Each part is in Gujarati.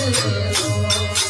自由。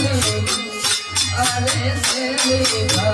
રામ રામ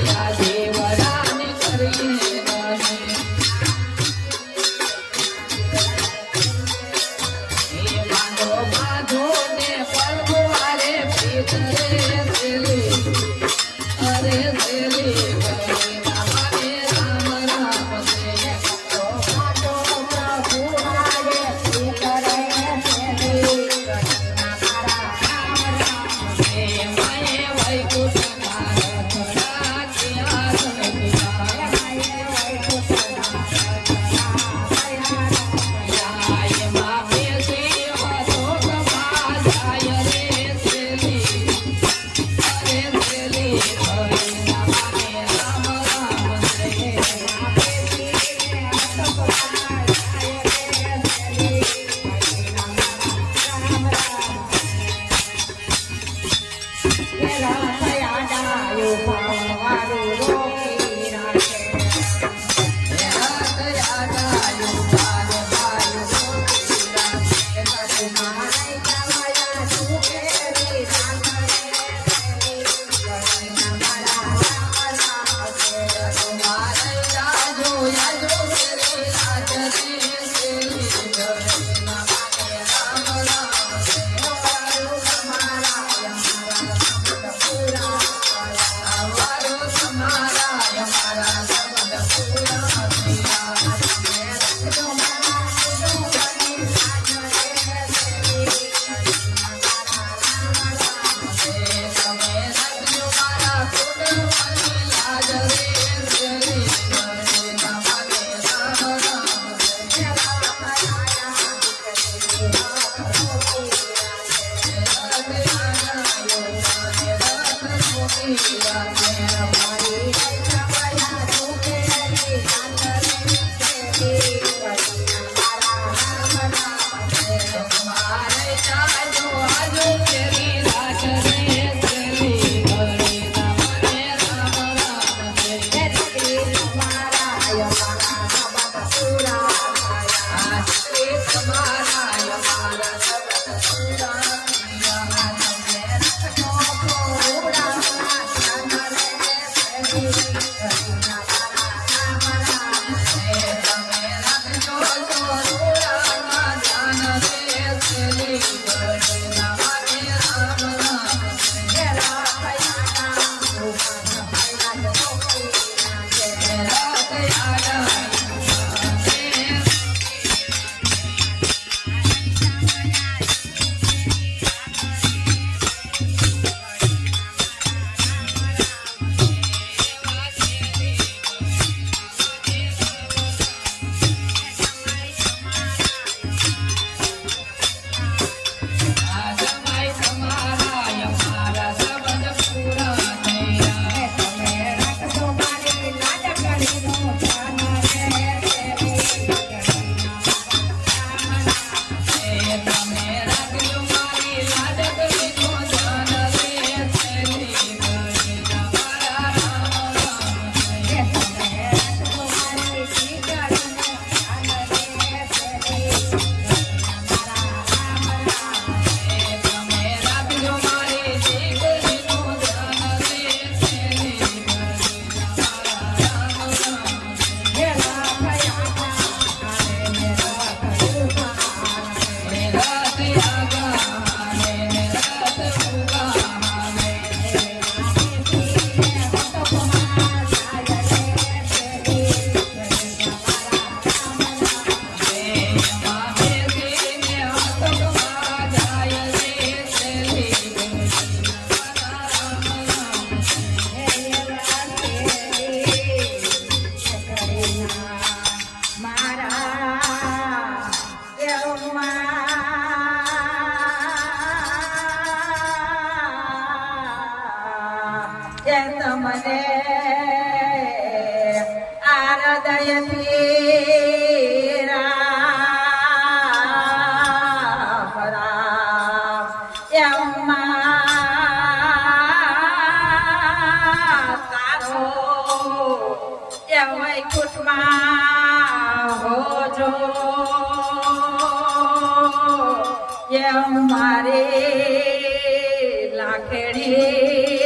મારા away. મને આરદયથી રામ રામ. એમાં તારો એ વૈકુંઠમાં હોજો. એ મારે લાખણી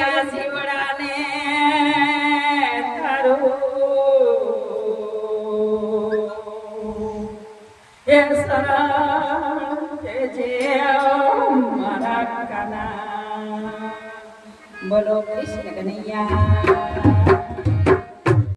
યા શિવડાને તારું. હે હે જે મારા કાના. બોલો કૃષ્ણ કનૈયા.